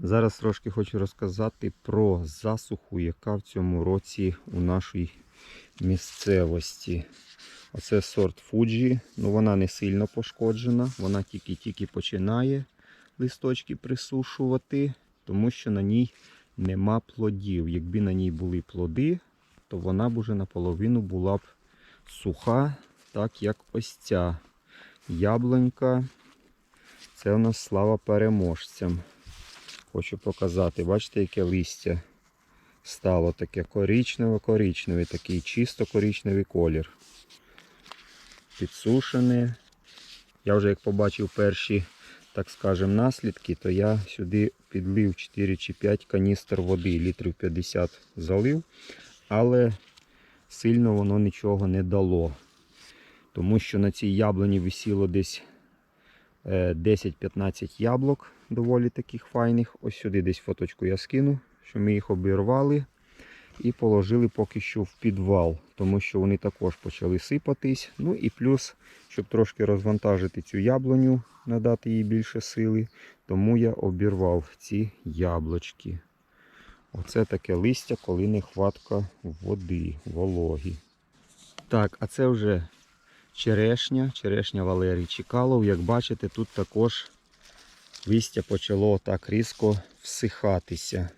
Зараз трошки хочу розказати про засуху, яка в цьому році у нашій місцевості. Оце сорт Fuji. Ну, вона не сильно пошкоджена, вона тільки-тільки починає листочки присушувати, тому що на ній нема плодів. Якби на ній були плоди, то вона б уже наполовину була б суха, так як ось ця яблунька. Це у нас слава переможцям. Хочу показати, бачите, яке листя стало таке коричнево-коричневий, такий чисто коричневий колір. Підсушене. Я вже як побачив перші, так скажем, наслідки, то я сюди підлив 4 чи 5 каністр води, літрів 50 залив, але сильно воно нічого не дало. Тому що на цій яблуні висіло десь 10-15 яблук, доволі таких файних. Ось сюди десь фоточку я скину, що ми їх обірвали і положили поки що в підвал, тому що вони також почали сипатись. Ну і плюс, щоб трошки розвантажити цю яблуню, надати їй більше сили, тому я обірвав ці яблучки. Оце таке листя, коли нехватка води, вологі. Так, а це вже черешня, черешня Валерій Чекалов. Як бачите, тут також листя почало так різко всихатися.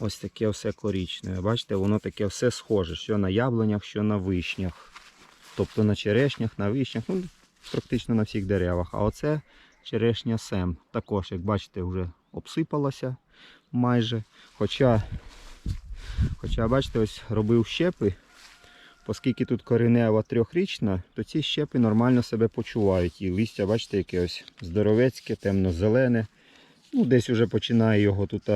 Ось таке все коричневе. Бачите, воно таке все схоже, що на яблунях, що на вишнях. Тобто на черешнях, на вишнях, ну, практично на всіх деревах. А оце черешня сем. Також, як бачите, вже обсипалася майже. Хоча, хоча бачите, ось робив щепи. Оскільки тут коренева трьохрічна, то ці щепи нормально себе почувають. І листя, бачите, яке ось здоровецьке, темно-зелене. Ну, десь вже починає його тут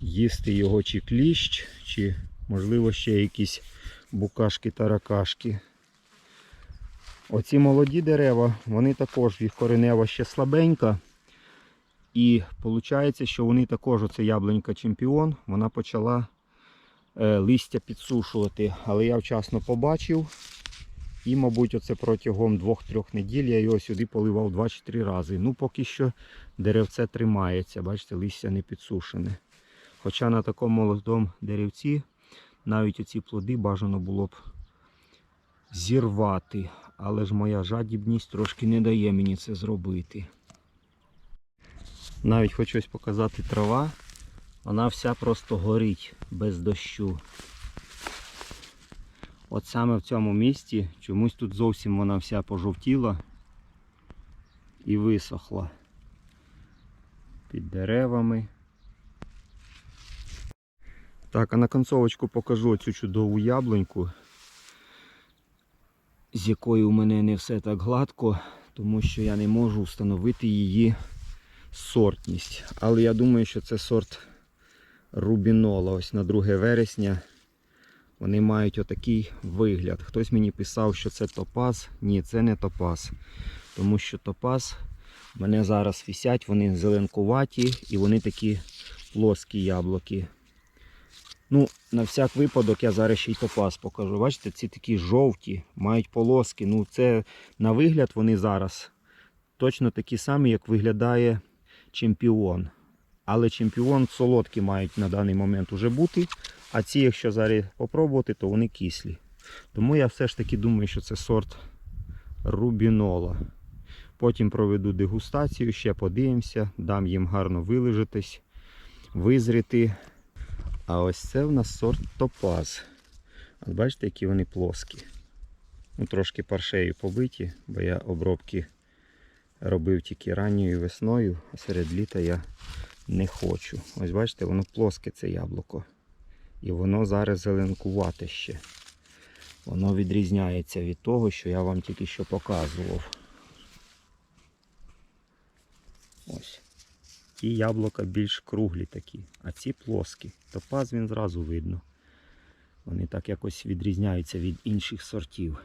їсти його чи кліщ, чи можливо ще якісь букашки-таракашки. Оці молоді дерева, вони також їх коренева ще слабенька. І виходить, що вони також, оце яблунька чемпіон, вона почала листя підсушувати. Але я вчасно побачив. І, мабуть, оце протягом 2-3 неділь я його сюди поливав 2 чи 3 рази. Ну, поки що деревце тримається, бачите, листя не підсушене. Хоча на такому молодому деревці навіть оці плоди бажано було б зірвати. Але ж моя жадібність трошки не дає мені це зробити. Навіть хочу ось показати трава. Вона вся просто горить без дощу. От саме в цьому місці чомусь тут зовсім вона вся пожовтіла і висохла. Під деревами. Так, а на концовочку покажу цю чудову яблуньку, з якою у мене не все так гладко, тому що я не можу встановити її сортність. Але я думаю, що це сорт рубінола. Ось на 2 вересня вони мають отакий вигляд. Хтось мені писав, що це топаз. Ні, це не топаз. Тому що топаз в мене зараз висять, вони зеленкуваті і вони такі плоскі яблуки. Ну, на всяк випадок я зараз ще й топаз покажу. Бачите, ці такі жовті, мають полоски. Ну, це на вигляд вони зараз точно такі самі, як виглядає чемпіон. Але чемпіон солодкі мають на даний момент уже бути. А ці, якщо зараз попробувати, то вони кислі. Тому я все ж таки думаю, що це сорт рубінола. Потім проведу дегустацію, ще подивимося, дам їм гарно вилежатись, визріти. А ось це в нас сорт топаз. От бачите, які вони плоскі. Ну, Трошки паршею побиті, бо я обробки робив тільки ранньою весною, а серед літа я не хочу. Ось бачите, воно плоске це яблуко. І воно зараз зеленкувате ще. Воно відрізняється від того, що я вам тільки що показував. Ось. Ті яблука більш круглі такі, а ці плоскі. Топаз він зразу видно. Вони так якось відрізняються від інших сортів.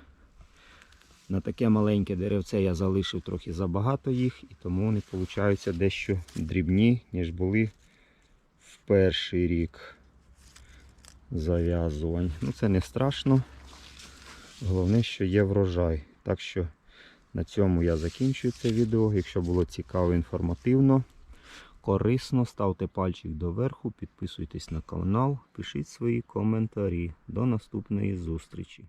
На таке маленьке деревце я залишив трохи забагато їх, і тому вони получаються дещо дрібні, ніж були в перший рік зав'язувань. Ну це не страшно. Головне, що є врожай. Так що на цьому я закінчую це відео. Якщо було цікаво інформативно, корисно. Ставте пальчик доверху, підписуйтесь на канал, пишіть свої коментарі. До наступної зустрічі.